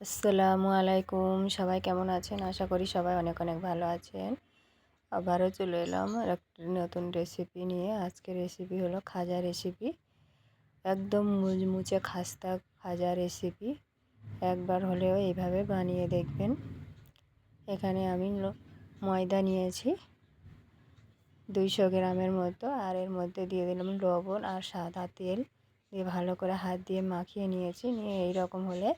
আসসালামু আলাইকুম। সবাই কেমন আছেন? আশা করি সবাই অনেক অনেক ভালো আছেন। আবারও চলে এলাম একটা নতুন রেসিপি নিয়ে। আজকে রেসিপি হলো খাজা রেসিপি একদম মুচমুচে খাস্তা খাজা রেসিপি একবার হলেও এইভাবে বানিয়ে দেখবেন। এখানে আমি ময়দা নিয়েছি। দুইশো গ্রামের মতো, আর এর মধ্যে দিয়ে দিলাম লবণ আর সাদা তেল। দিয়ে ভালো করে হাত দিয়ে মাখিয়ে নিয়েছি। নিয়ে এই রকম হলে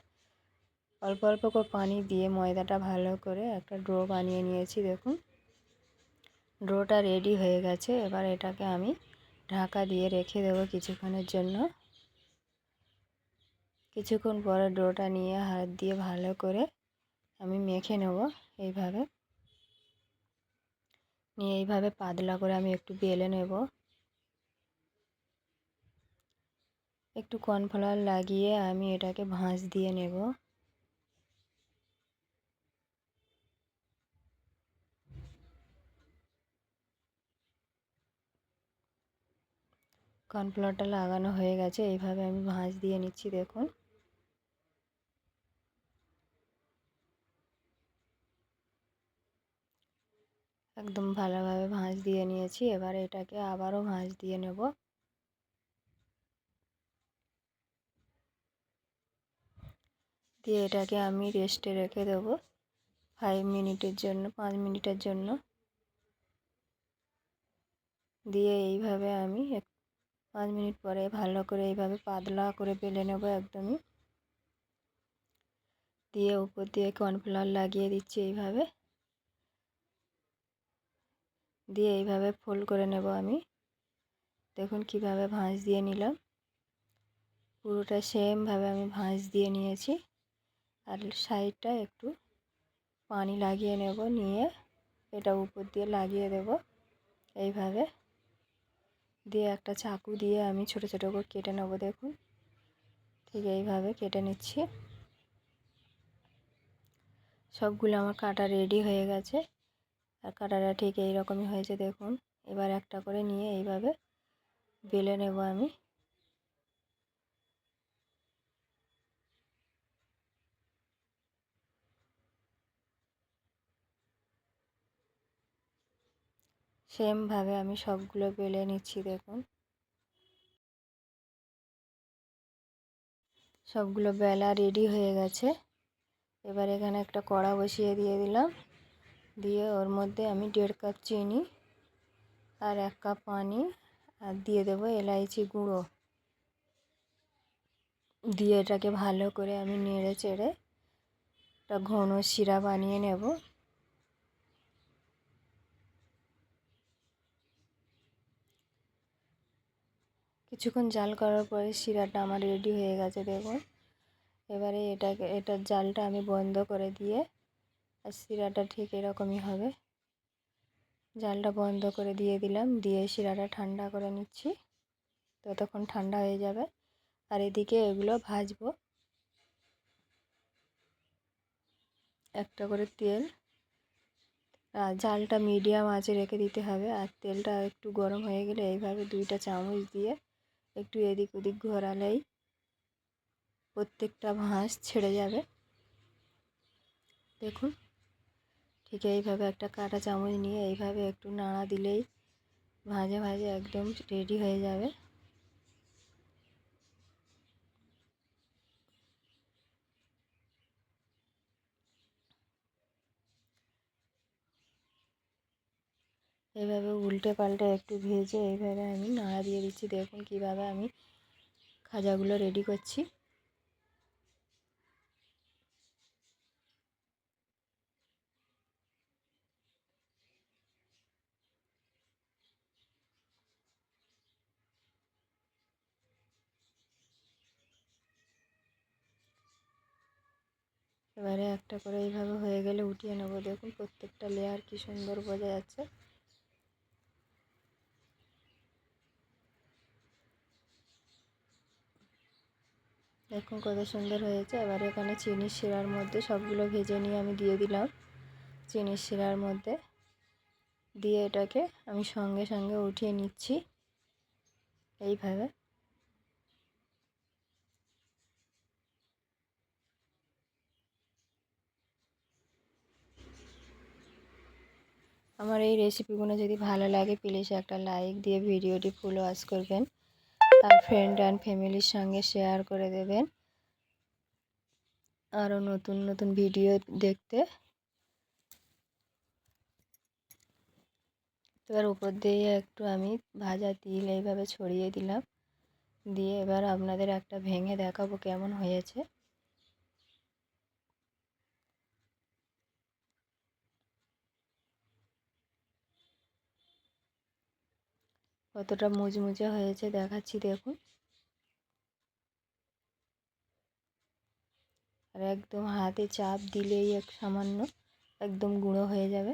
অল্প অল্প করে পানি দিয়ে ময়দাটা ভালো করে একটা ড্রো বানিয়ে নিয়েছি, দেখুন। ড্রোটা রেডি হয়ে গেছে। এবার এটাকে আমি ঢাকা দিয়ে রেখে দেবো কিছুক্ষণের জন্য। কিছুক্ষণ পরে ড্রোটা নিয়ে হাত দিয়ে ভালো করে আমি মেখে নেব এইভাবে। নিয়ে এইভাবে পাতলা করে আমি একটু বেলে নেব। একটু কর্নফ্লাওয়ার লাগিয়ে আমি এটাকে ভাঁজ দিয়ে নেব। কর্নফ্লাওয়ারটা লাগানো হয়ে গেছে, এইভাবে আমি ভাঁজ দিয়ে নিচ্ছি, দেখুন। একদম ভালোভাবে ভাঁজ দিয়ে নিয়েছি। এবার এটাকে আবারও ভাঁজ দিয়ে নেব। দিয়ে এটাকে আমি রেস্টে রেখে দেবো ফাইভ মিনিটের জন্য, পাঁচ মিনিটের জন্য। দিয়ে এইভাবে আমি পাঁচ মিনিট পরে ভালো করে এইভাবে পাতলা করে বেলে নেব একদমই। দিয়ে উপর দিয়ে কর্নফ্লাওয়ার লাগিয়ে দিচ্ছি এইভাবে। দিয়ে এইভাবে ফোল্ড করে নেব আমি। দেখুন কীভাবে ভাঁজ দিয়ে নিলাম। পুরোটা সেমভাবে আমি ভাঁজ দিয়ে নিয়েছি। আর সাইডটা একটু পানি লাগিয়ে নেব, নিয়ে এটা উপর দিয়ে লাগিয়ে দেব। এইভাবে দিয়ে একটা চাকু দিয়ে আমি ছোট ছোট করে কেটে নেব, দেখুন। ঠিক এইভাবে কেটে নিচ্ছি। সবগুলো আমার কাটা রেডি হয়ে গেছে। আর কাটাটা ঠিক এইরকমই হয়েছে, দেখুন। এবার একটা করে নিয়ে এইভাবে বেলে নেব আমি। সেমভাবে আমি সবগুলো বেলে নিচ্ছি, দেখুন। সবগুলো বেলা রেডি হয়ে গেছে। এবার এখানে একটা কড়া বসিয়ে দিয়ে দিলাম। দিয়ে ওর মধ্যে আমি দেড় কাপ চিনি আর এক কাপ পানি আর দিয়ে দেবো এলাইচি গুঁড়ো। দিয়ে এটাকে ভালো করে আমি নেড়ে চেড়ে একটা ঘন শিরা বানিয়ে নেব। কিছুক্ষণ জাল করার পরে শিরাটা আমার রেডি হয়ে গেছে, দেখুন। এবারে এটাকে, এটার জালটা আমি বন্ধ করে দিয়ে আর শিরাটা ঠিক এরকমই হবে। জালটা বন্ধ করে দিয়ে দিলাম, দিয়ে শিরাটা ঠান্ডা করে নিচ্ছি। ততক্ষণ ঠান্ডা হয়ে যাবে। আর এদিকে এগুলো ভাজবো। একটা করে তেল। আর জালটা মিডিয়াম আঁচে রেখে দিতে হবে। আর তেলটা একটু গরম হয়ে গেলে এইভাবে দুইটা চামচ দিয়ে একটু এদিক ওদিক ঘোরালেই প্রত্যেকটা ভাঁজ ছেড়ে যাবে। দেখুন। ঠিক এইভাবে একটা কাটা চামচ নিয়ে এইভাবে একটু নাড়া দিলেই ভাজে ভাজে একদম রেডি হয়ে যাবে। এইভাবে উল্টে পাল্টে একটু ভেজে এইভাবে আমি নাড়া দিয়ে দিচ্ছি। দেখুন কীভাবে আমি খাজাগুলো রেডি করছি। এবারে একটা করে এইভাবে হয়ে গেলে উঠিয়ে নেব। দেখুন প্রত্যেকটা লেয়ার কি সুন্দর বোঝা যাচ্ছে। দেখুন কত সুন্দর হয়েছে। এবারে এখানে চিনির শিরার মধ্যে সবগুলো ভেজে নিয়ে আমি দিয়ে দিলাম চিনির শিরার মধ্যে। দিয়ে এটাকে আমি সঙ্গে সঙ্গে উঠিয়ে নিচ্ছি। এইভাবে। আমার এই রেসিপিগুলো যদি ভালো লাগে প্লিজ একটা লাইক দিয়ে ভিডিওটি ফুল ওয়াচ করবেন। আর ফ্রেন্ড অ্যান্ড ফ্যামিলির সঙ্গে শেয়ার করে দেবেন। আরও নতুন নতুন ভিডিও দেখতে। এবার উপর দিয়ে একটু আমি ভাজা তিল এইভাবে ছড়িয়ে দিলাম। দিয়ে এবার আপনাদের একটা ভেঙে দেখাবো কেমন হয়েছে। কতটা মুচমুচে হয়েছে দেখাচ্ছি, দেখুন। আর একদম হাতে চাপ দিলেই এক সামান্য একদম গুঁড়ো হয়ে যাবে।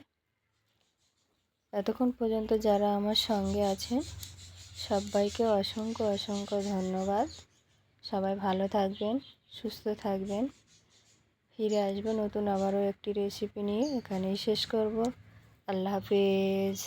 এতক্ষণ পর্যন্ত যারা আমার সঙ্গে আছেন, সবাইকে অসংখ্য অসংখ্য ধন্যবাদ। সবাই ভালো থাকবেন, সুস্থ থাকবেন। ফিরে আসব নতুন আবারও একটি রেসিপি নিয়ে, এখানেই শেষ করব। আল্লাহ হাফেজ।